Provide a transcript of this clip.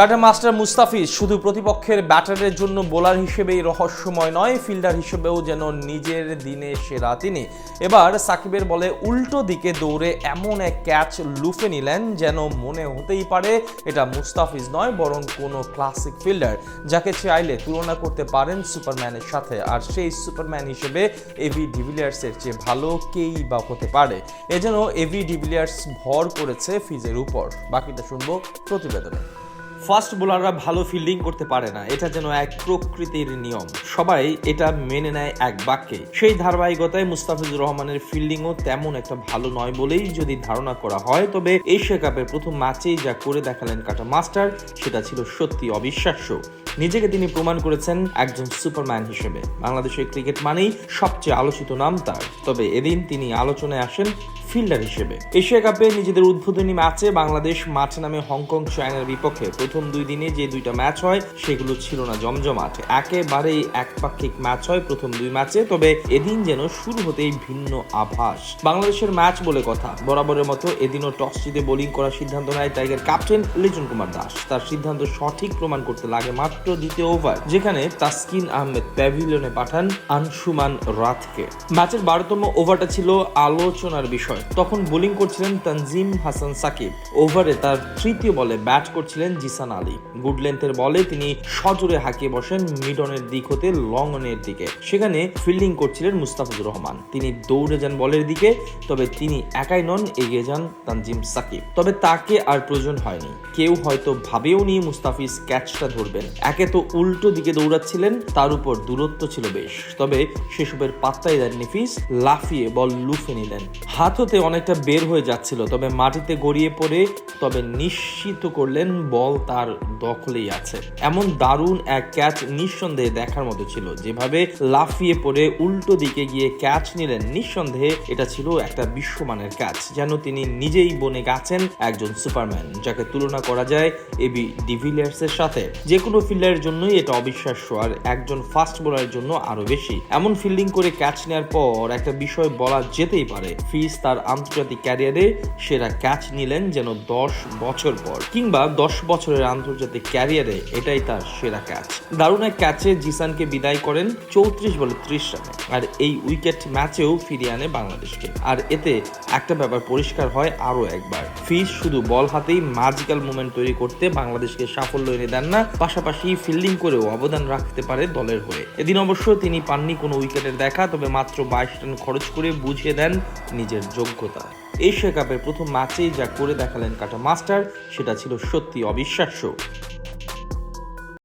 কাটা মাস্টার মুস্তাফিজ শুধু প্রতিপক্ষের ব্যাটারের জন্য বোলার হিসেবেই রহস্যময় নয়, ফিল্ডার হিসেবেও যেন নিজের দিনে সেরা তিনি। এবার সাকিবের বলে উল্টো দিকে দৌড়ে এমন এক ক্যাচ লুফে নিলেন যেন মনে হতেই পারে এটা মুস্তাফিজ নয়, বরং কোনো ক্লাসিক ফিল্ডার, যাকে চাইলে তুলনা করতে পারেন সুপারম্যানের সাথে। আর সেই সুপারম্যান হিসেবে এভি ডিভিলিয়ার্সের চেয়ে ভালো কেই বা হতে পারে? এ যেন এভি ডিভিলিয়ার্স ভর করেছে ফিজের উপর। বাকিটা শুনব প্রতিবেদনে। ফাস্ট বোলাররা ভালো ফিল্ডিং করতে পারে না। এটা যেন এক প্রকৃতির নিয়ম। সবাই এটা মেনে নেয় এক বাক্যে। সেই ধারাবাহিকতায় মুস্তাফিজুর রহমানের ফিল্ডিংও তেমন একটা ভালো নয় বলেই যদি ধারণা করা হয়, তবে এশিয়া কাপের প্রথম ম্যাচেই যা করে দেখালেন কাটা মাস্টার, সেটা ছিল সত্যি অবিশ্বাস্য। নিজেকে তিনি প্রমাণ করেছেন একজন সুপারম্যান হিসেবে। বাংলাদেশের ক্রিকেট মানেই সবচেয়ে আলোচিত নাম তার। তবে এদিন তিনি আলোচনায় আসেন ফিল্ডার হিসেবে। এশিয়া কাপে নিজেদের উদ্বোধনী ম্যাচে বাংলাদেশ মাঠে নামে হংকং চায়নার বিপক্ষে প্রথম দুই দিনে যে দুইটা ম্যাচ হয়, সেগুলো ছিল না জমজমাট। একেবারেই একপাক্ষিক ম্যাচ হয় প্রথম দুই ম্যাচে, তবে এদিন যেন শুরু হতেই ভিন্ন আভাস। বাংলাদেশের ম্যাচ বলে কথা। বরাবরের মতো এদিনও টস জিতে বোলিং করার সিদ্ধান্ত নেয় টাইগার ক্যাপ্টেন লিজন কুমার দাস। তার সিদ্ধান্ত সঠিক প্রমাণ করতে লাগে মাত্র দ্বিতীয় ওভার, যেখানে তাসকিন আহমেদ প্যাভিলিয়নে পাঠান আনসুমান রাতকে ম্যাচের বারোতম ওভারটা ছিল আলোচনার বিষয়। তখন বোলিং করছিলেন তানজিম হাসান সাকিব। ওভারে তার তৃতীয় বলে ব্যাট করছিলেন জিসান আলী। গুড লেন্থের বলে তিনি সজোরে হাঁকিয়ে বসেন মিডনের দিক হতে লং অনের দিকে। সেখানে ফিল্ডিং করছিলেন মুস্তাফিজুর রহমান। তিনি দৌড়ে যান বলের দিকে, তবে তিনি একাই নন, এগিয়ে যান তানজিম সাকিব। তবে তাকে আর প্রয়োজন হয়নি। কেউ হয়তো ভাবেও নিয়ে মুস্তাফিজ ক্যাচটা ধরবেন। একে তো উল্টো দিকে দৌড়াচ্ছিলেন, তার উপর দূরত্ব ছিল বেশ। তবে সেসবের পাত্তাই দেন নিফিস লাফিয়ে বল লুফে নিলেন। হাত হতে অনেকটা বের হয়ে যাচ্ছিল, তবে মাটিতে গড়িয়ে পড়ে, তবে নিশ্চিত করলেন বল তার দখলেই আছে। এমন দারুণ এক ক্যাচ নিঃসন্দেহে দেখার মতো ছিল। যেভাবে লাফিয়ে পড়ে উল্টো দিকে গিয়ে ক্যাচ নিলেন, নিঃসন্দেহে এটা ছিল একটা বিশ্বমানের ক্যাচ যেন তিনি নিজেই বনে গেছেন একজন সুপারম্যান, যাকে তুলনা করা যায় এবি ডিভিলিয়ার্সের সাথে। যে কোনো ফিল্ডারের জন্যই এটা অবিশ্বাস্য, আর একজন ফাস্ট বোলারের জন্য আরও বেশি। এমন ফিল্ডিং করে ক্যাচ নেওয়ার পর একটা বিষয় বলা যেতেই পারে ফিজ তার আন্তর্জাতিক ক্যারিয়ারে সেরা ক্যাচ নিলেন যেন দশ বছর পর। কিংবা দশ বছরের আন্তর্জাতিক ক্যারিয়ারে এটাই তার সেরা ক্যাচ দারুণ এক ক্যাচে জিসানকে বিদায় করেন চৌত্রিশ বলে ত্রিশ রানে। আর এই উইকেট ম্যাচেও ফিরিয়ে আনে বাংলাদেশকে। আর এতে একটা ব্যাপার পরিষ্কার হয় আরও একবার। ফিজ শুধু বল হাতেই ম্যাজিক্যাল মুভমেন্ট তৈরি করতে বাংলাদেশকে সাফল্য এনে দেন না, পাশাপাশি ফিল্ডিং করেও অবদান রাখতে পারে দলের হয়ে। এদিন অবশ্য তিনি পাননি কোনো উইকেটের দেখা, তবে মাত্র বাইশ রান খরচ করে বুঝিয়ে দেন নিজের যোগ্যতা এশিয়া কাপের প্রথম ম্যাচেই যা করে দেখালেন কাটা মাস্টার সেটা ছিল সত্যি অবিশ্বাস্য।